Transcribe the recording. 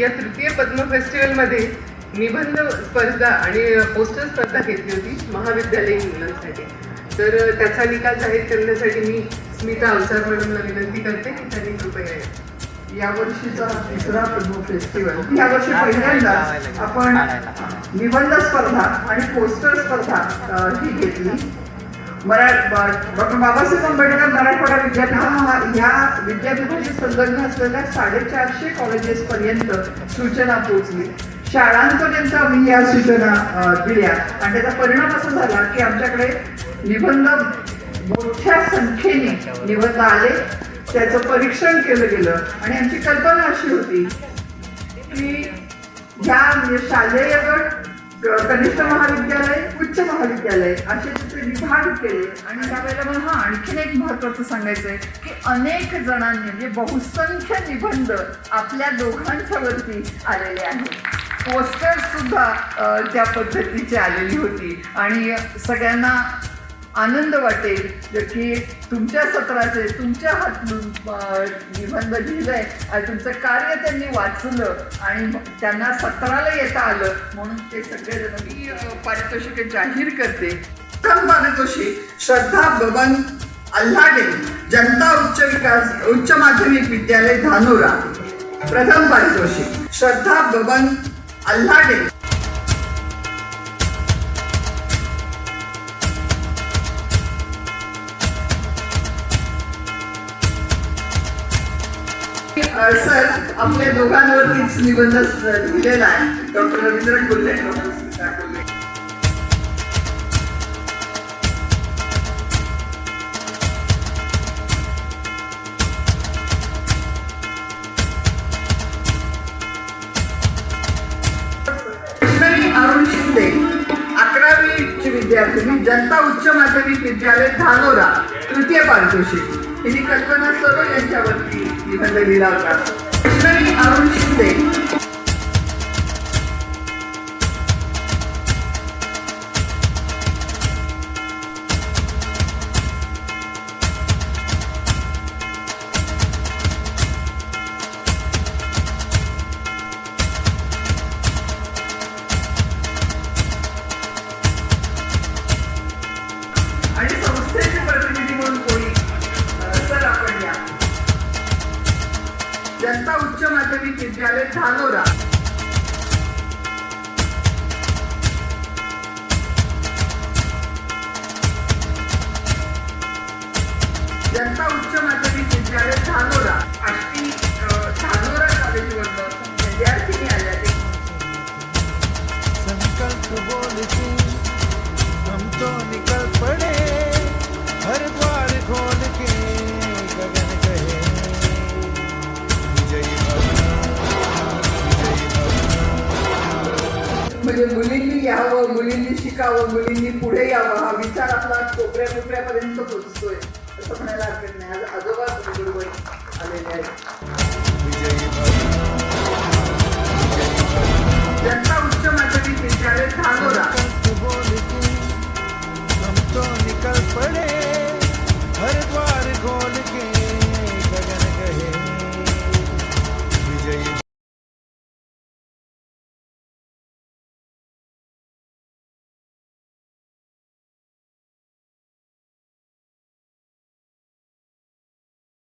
या तृतीय पद्म फेस्टिवलमध्ये निबंध स्पर्धा आणि पोस्टर स्पर्धा घेतली होती महाविद्यालयीन मुलांसाठी. तर त्याचा निकाल जाहीर करण्यासाठी मी स्मिता अवसार मॅडमला विनंती करते की त्यांनी कृपया यावं. या वर्षीचा तिसरा पद्म फेस्टिवल या वर्षी पहिल्यांदाच आपण निबंध स्पर्धा आणि पोस्टर स्पर्धा ही घेतली. मरा डॉक्टर बाबासाहेब आंबेडकर मराठवाडा विद्यापीठ. हा ह्या विद्यापीठाशी संलग्न असलेल्या साडेचारशे कॉलेजेस पर्यंत सूचना पोहोचली. शाळांपर्यंत आम्ही या सूचना दिल्या. आणि त्याचा परिणाम असा झाला की आमच्याकडे निबंध मोठ्या संख्येने निबंध आले. त्याचं परीक्षण केलं गेलं. आणि आमची कल्पना अशी होती की ह्या म्हणजे शालेय गट कनिष्ठ महाविद्यालय उच्च महाविद्यालय असे तिथे विभाग केले. आणि त्यावेळेला मला हा आणखीन एक महत्वाचं सांगायचं आहे की अनेक जणांनी म्हणजे बहुसंख्य निबंध आपल्या दोघांच्या वरती आलेले आहेत. पोस्टर सुद्धा त्या पद्धतीची आलेली होती. आणि सगळ्यांना आनंद वाटेल की तुमच्या सत्राचे तुमच्या हातून निबंध लिहिलंय आणि तुमचं कार्य त्यांनी वाचलं आणि त्यांना सत्राला येता आलं म्हणून ते सगळेजण मी पारितोषिक पारितोषिके जाहीर करते. प्रथम पारितोषिक श्रद्धा बबन अल्हाडे जनता उच्च विकास उच्च माध्यमिक विद्यालय धानोरा. प्रथम पारितोषिक श्रद्धा बबन अल्हाडे. सर आपल्या दोघांवरतीच निबंध लिहिलेला आहे. डॉक्टर रवींद्र कुल्ले डॉक्टर सीता अरुण शिंदे अकरावीचे विद्यार्थी जनता उच्च माध्यमिक विद्यालय धानोरा तृतीय पारितोषिक. हिने कल्पना सर्व यांच्यावरती निबंध लिहिला होता जनता उच्च माध्यमिक विद्यालय धानोरा. जनता उच्च म्हणजे मुलींनी यावं मुलींनी शिकावं मुलींनी पुढे यावं हा विचार आपला कोपऱ्या कोपऱ्यापर्यंत पोहोचतोय असं म्हणायला हरकत नाही. आज आजोबा बरोबर आलेले आहेत.